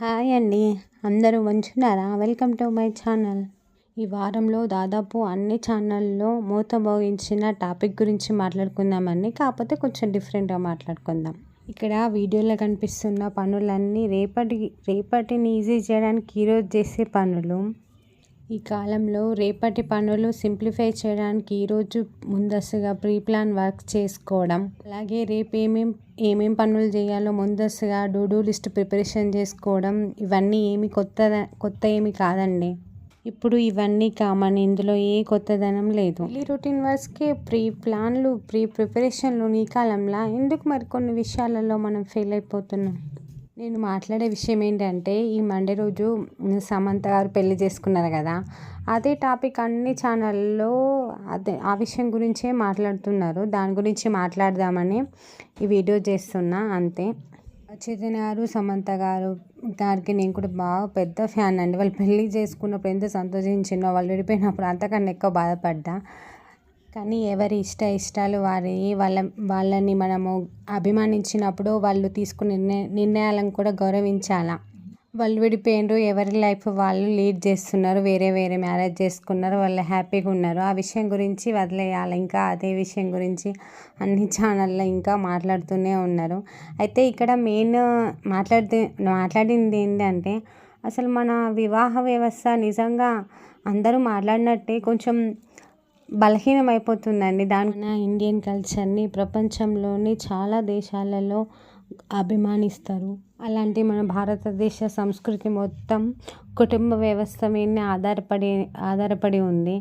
Hi అండి. అందరూ మంచున్నారా? Welcome to my channel. ఈ వారంలో దాదాపు అన్ని ఛానల్లో మూతబోగించిన టాపిక్ గురించి మాట్లాడుకుందామండి. కాకపోతే కొంచెం డిఫరెంట్గా మాట్లాడుకుందాం. ఇక్కడ వీడియోలో కనిపిస్తున్న పనులన్నీ రేపటి రేపటిని ఈజీ చేయడానికి ఈరోజు చేసే పనులు ఈ కాలంలో రేపటి పనులు సింప్లిఫై చేయడానికి ఈరోజు ముందస్తుగా ప్రీ ప్లాన్ వర్క్ చేసుకోవడం. అలాగే రేపు ఏమేం ఏమేం పనులు చేయాలో ముందస్తుగా డూ లిస్ట్ ప్రిపరేషన్ చేసుకోవడం. ఇవన్నీ ఏమి కొత్త కొత్త ఏమి కాదండి. ఇప్పుడు ఇవన్నీ కామన్ ఇందులో ఏ కొత్తదనం లేదు. డైలీ రొటీన్ వర్క్స్కి ప్రీ ప్లాన్లు ప్రీ ప్రిపరేషన్లు ఈ కాలంలో ఎందుకు మరి కొన్ని విషయాలలో మనం ఫెయిల్ అయిపోతున్నాం? నేను మాట్లాడే విషయం ఏంటంటే ఈ మండే రోజు సమంత గారు పెళ్ళి చేసుకున్నారు కదా. అదే టాపిక్ అన్ని ఛానల్లో అదే ఆ విషయం గురించే మాట్లాడుతున్నారు. దాని గురించి మాట్లాడదామని ఈ వీడియో చేస్తున్నా అంతే. చైతన్య గారు సమంత గారు గారికి నేను కూడా బాగా పెద్ద ఫ్యాన్ అండి. వాళ్ళు పెళ్ళి చేసుకున్నప్పుడు ఎంత సంతోషించినో వాళ్ళు విడిపోయినప్పుడు అంతకన్నా ఎక్కువ బాధపడ్డా. కానీ ఎవరి ఇష్ట ఇష్టాలు వారి వాళ్ళ వాళ్ళని మనము అభిమానించినప్పుడు వాళ్ళు తీసుకునే నిర్ణయాలను కూడా గౌరవించాలా? వాళ్ళు విడిపోయినరు ఎవరి లైఫ్ వాళ్ళు లీడ్ చేస్తున్నారు వేరే వేరే మ్యారేజ్ చేసుకున్నారు వాళ్ళు హ్యాపీగా ఉన్నారు. ఆ విషయం గురించి వదిలేయాలి. ఇంకా అదే విషయం గురించి అన్ని ఛానల్లో ఇంకా మాట్లాడుతూనే ఉన్నారు. అయితే ఇక్కడ మెయిన్ మాట్లాడితే మాట్లాడింది ఏంటంటే అసలు మన వివాహ వ్యవస్థ నిజంగా అందరూ మాట్లాడినట్టే కొంచెం బలహీనమైపోతుందండి. దాని ఇండియన్ కల్చర్ని ప్రపంచంలోని చాలా దేశాలలో అభిమానిస్తారు. అలాంటి మన భారతదేశ సంస్కృతి మొత్తం కుటుంబ వ్యవస్థ మీద ఆధారపడి ఆధారపడి ఉంది.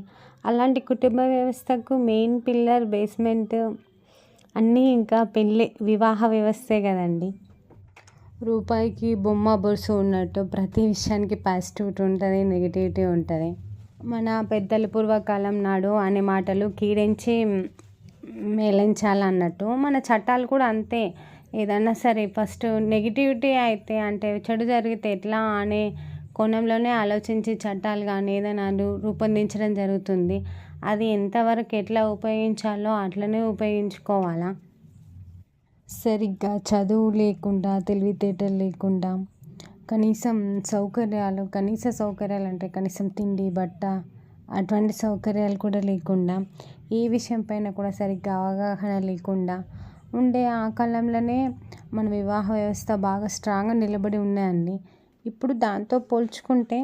అలాంటి కుటుంబ వ్యవస్థకు మెయిన్ పిల్లర్ బేస్మెంట్ అన్నీ ఇంకా పెళ్ళి వివాహ వ్యవస్థే కదండి. రూపాయికి బొమ్మ బొరుసు ఉన్నట్టు ప్రతి విషయానికి పాజిటివిటీ ఉంటుంది నెగిటివిటీ ఉంటుంది. మన పెద్దల పూర్వకాలం నాడు అనే మాటలు కీడించి మేలించాలన్నట్టు. మన చట్టాలు కూడా అంతే. ఏదన్నా సరే ఫస్ట్ నెగిటివిటీ అయితే అంటే చెడు జరిగితే ఎట్లా అనే కోణంలోనే ఆలోచించి చట్టాలు కానీ ఏదైనా రూపొందించడం జరుగుతుంది. అది ఎంతవరకు ఎట్లా ఉపయోగించాలో అట్లనే ఉపయోగించుకోవాలా. సరిగ్గా చదువు లేకుండా తెలివితేటలు లేకుండా కనీసం సౌకర్యాలు కనీస సౌకర్యాలు అంటే కనీసం తిండి బట్ట అటువంటి సౌకర్యాలు కూడా లేకుండా ఏ విషయం పైన కూడా సరిగ్గా అవగాహన లేకుండా ఉండే ఆ కాలంలోనే మన వివాహ వ్యవస్థ బాగా స్ట్రాంగ్గా నిలబడి ఉన్నాయండి. ఇప్పుడు దాంతో పోల్చుకుంటే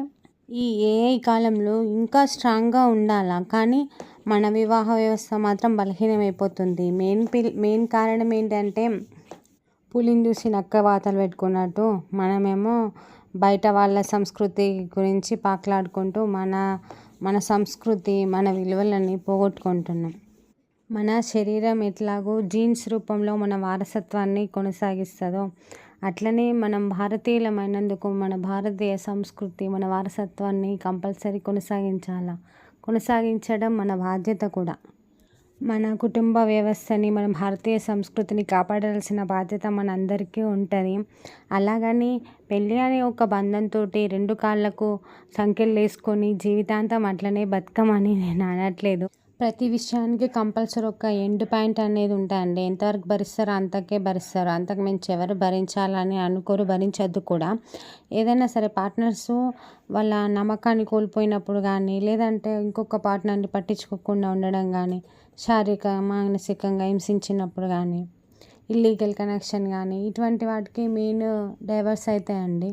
ఈ ఏఐ కాలంలో ఇంకా స్ట్రాంగ్గా ఉండాలా? కానీ మన వివాహ వ్యవస్థ మాత్రం బలహీనమైపోతుంది. మెయిన్ పిల్ మెయిన్ కారణం ఏంటంటే పులిని చూసి నక్క వాతలు పెట్టుకున్నట్టు మనమేమో బయట వాళ్ళ సంస్కృతి గురించి పాకులాడుకుంటూ మన మన సంస్కృతి మన విలువలని పోగొట్టుకుంటున్నాం. మన శరీరం ఎట్లాగో జీన్స్ రూపంలో మన వారసత్వాన్ని కొనసాగిస్తుందో అట్లనే మనం భారతీయులమైనందుకు మన భారతీయ సంస్కృతి మన వారసత్వాన్ని కంపల్సరీ కొనసాగించాలా? కొనసాగించడం మన బాధ్యత కూడా. మన కుటుంబ వ్యవస్థని మన భారతీయ సంస్కృతిని కాపాడాల్సిన బాధ్యత మన అందరికీ ఉంటుంది. అలాగని పెళ్ళి అనే ఒక బంధంతో రెండు కాళ్ళకు సంఖ్యలు వేసుకొని జీవితాంతం అట్లనే బతకమని నేను అనట్లేదు. ప్రతి విషయానికి కంపల్సరీ ఒక ఎండ్ పాయింట్ అనేది ఉంటాయండి ఎంతవరకు భరిస్తారో అంతకే భరిస్తారు. అంతకు మించి ఎవరు భరించాలని అనుకోరు భరించద్దు కూడా. ఏదైనా సరే పార్ట్నర్స్ వాళ్ళ నమ్మకాన్ని కోల్పోయినప్పుడు కానీ లేదంటే ఇంకొక పార్ట్నర్ని పట్టించుకోకుండా ఉండడం కానీ శారీరక మానసికంగా హింసించినప్పుడు కానీ ఇల్లీగల్ కనెక్షన్ కానీ ఇటువంటి వాటికి మెయిన్ డైవర్స్ అవుతాయండి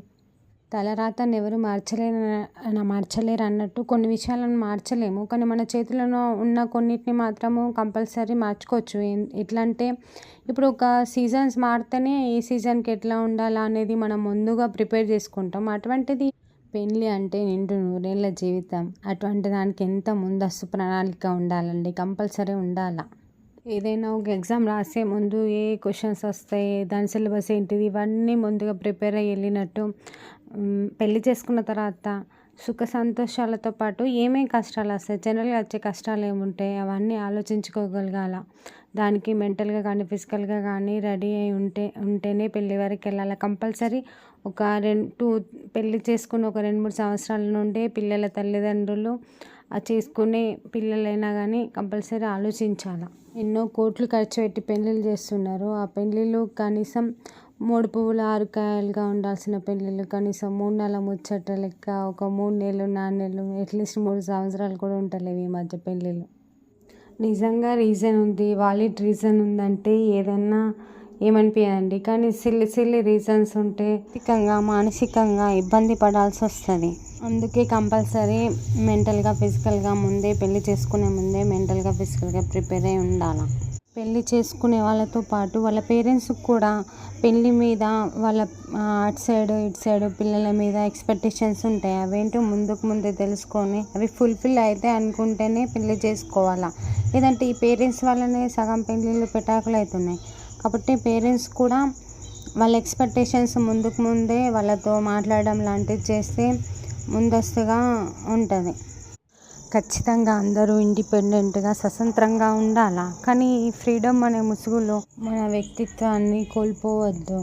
తలరాతను ఎవరు మార్చలేరు మార్చలేరు అన్నట్టు కొన్ని విషయాలను మార్చలేము. కానీ మన చేతిలో ఉన్న కొన్నిటిని మాత్రము కంపల్సరీ మార్చుకోవచ్చు. ఎట్లా అంటే ఇప్పుడు ఒక సీజన్స్ మారితేనే ఏ సీజన్కి ఎట్లా ఉండాలా అనేది మనం ముందుగా ప్రిపేర్ చేసుకుంటాం. అటువంటిది పెళ్ళి అంటే నిండు నూరేళ్ళ జీవితం. అటువంటి దానికి ఎంత ముందస్తు ప్రణాళిక ఉండాలండి? కంపల్సరీ ఉండాలా? ఏదైనా ఒక ఎగ్జామ్ రాసే ముందు ఏ క్వశ్చన్స్ వస్తాయి దాని సిలబస్ ఏంటిది ఇవన్నీ ముందుగా ప్రిపేర్ అయ్యి వెళ్ళినట్టు పెళ్ళి చేసుకున్న తర్వాత సుఖ సంతోషాలతో పాటు ఏమేమి కష్టాలు వస్తాయి జనరల్గా వచ్చే కష్టాలు ఏముంటాయి అవన్నీ ఆలోచించుకోగలగాల. దానికి మెంటల్గా కానీ ఫిజికల్గా కానీ రెడీ అయి ఉంటే ఉంటేనే పెళ్ళి వరకు వెళ్ళాలి. కంపల్సరీ ఒక రెండు టూ పెళ్ళి చేసుకుని ఒక రెండు మూడు సంవత్సరాల నుండే పిల్లల తల్లిదండ్రులు చేసుకునే పిల్లలైనా కానీ కంపల్సరీ ఆలోచించాలి. ఎన్నో కోట్లు ఖర్చు పెట్టి పెళ్ళిళ్ళు చేస్తున్నారు. ఆ పెళ్ళిళ్ళు కనీసం మూడు పువ్వులు ఆరు కాయలుగా ఉండాల్సిన పెళ్ళిళ్ళు కనీసం మూడు నెలల ముచ్చట లెక్క ఒక మూడు నెలలు నాలుగు నెలలు అట్లీస్ట్ మూడు సంవత్సరాలు కూడా ఉంటలేవు ఈ మధ్య పెళ్ళిళ్ళు. నిజంగా రీజన్ ఉంది. వాలిడ్ రీజన్ ఉందంటే ఏదన్నా ఏమనిపించదండి కానీ సిల్లి సిల్లి రీజన్స్ ఉంటే మానసికంగా మానసికంగా ఇబ్బంది పడాల్సి వస్తుంది. అందుకే కంపల్సరీ మెంటల్గా ఫిజికల్గా ముందే పెళ్ళి చేసుకునే ముందే మెంటల్గా ఫిజికల్గా ప్రిపేర్ అయి ఉండాలి? పెళ్ళి చేసుకునే వాళ్ళతో పాటు వాళ్ళ పేరెంట్స్కి కూడా పెళ్ళి మీద వాళ్ళ అటు సైడ్ ఇటు సైడ్ పిల్లల మీద ఎక్స్పెక్టేషన్స్ ఉంటాయి. అవేంటో ముందుకు ముందే తెలుసుకొని అవి ఫుల్ఫిల్ అయితే అనుకుంటేనే పెళ్ళి చేసుకోవాలా? లేదంటే ఈ పేరెంట్స్ వల్లనే సగం పెళ్ళిళ్ళు పెటాకులు అవుతున్నాయి. కాబట్టి పేరెంట్స్ కూడా వాళ్ళ ఎక్స్పెక్టేషన్స్ ముందుకు ముందే వాళ్ళతో మాట్లాడడం లాంటివి చేస్తే ముందస్తుగా ఉంటుంది. ఖచ్చితంగా అందరూ ఇండిపెండెంట్గా స్వతంత్రంగా ఉండాలా? కానీ ఈ ఫ్రీడమ్ అనే ముసుగులో మన వ్యక్తిత్వాన్ని కోల్పోవద్దు.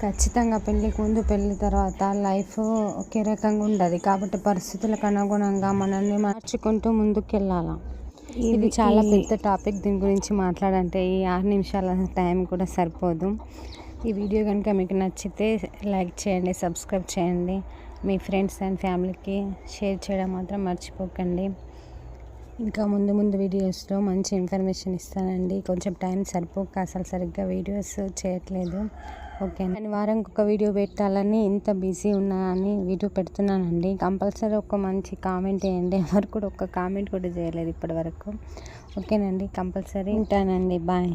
ఖచ్చితంగా పెళ్ళికి ముందు పెళ్ళి తర్వాత లైఫ్ ఒకే రకంగా ఉండదు. కాబట్టి పరిస్థితులకు అనుగుణంగా మనల్ని మార్చుకుంటూ ముందుకెళ్ళాలి? ఇది చాలా పెద్ద టాపిక్ దీని గురించి మాట్లాడంటే ఈ ఆరు నిమిషాల టైం కూడా సరిపోదు. ఈ వీడియో కనుక మీకు నచ్చితే లైక్ చేయండి సబ్స్క్రైబ్ చేయండి. మీ ఫ్రెండ్స్ అండ్ ఫ్యామిలీకి షేర్ చేయడం మాత్రం మర్చిపోకండి. ఇంకా ముందు ముందు వీడియోస్లో మంచి ఇన్ఫర్మేషన్ ఇస్తానండి. కొంచెం టైం సరిపోక అసలు సరిగ్గా వీడియోస్ చేయట్లేదు. ఓకే. నేను వారానికి ఒక వీడియో పెట్టాలని ఇంత బిజీ ఉన్నా అని వీడియో పెడుతున్నానండి. కంపల్సరీ ఒక మంచి కామెంట్ వేయండి ఎవరు కూడా ఒక కామెంట్ కూడా చేయలేదు ఇప్పటివరకు. ఓకేనండి కంపల్సరీ ఉంటానండి. బాయ్.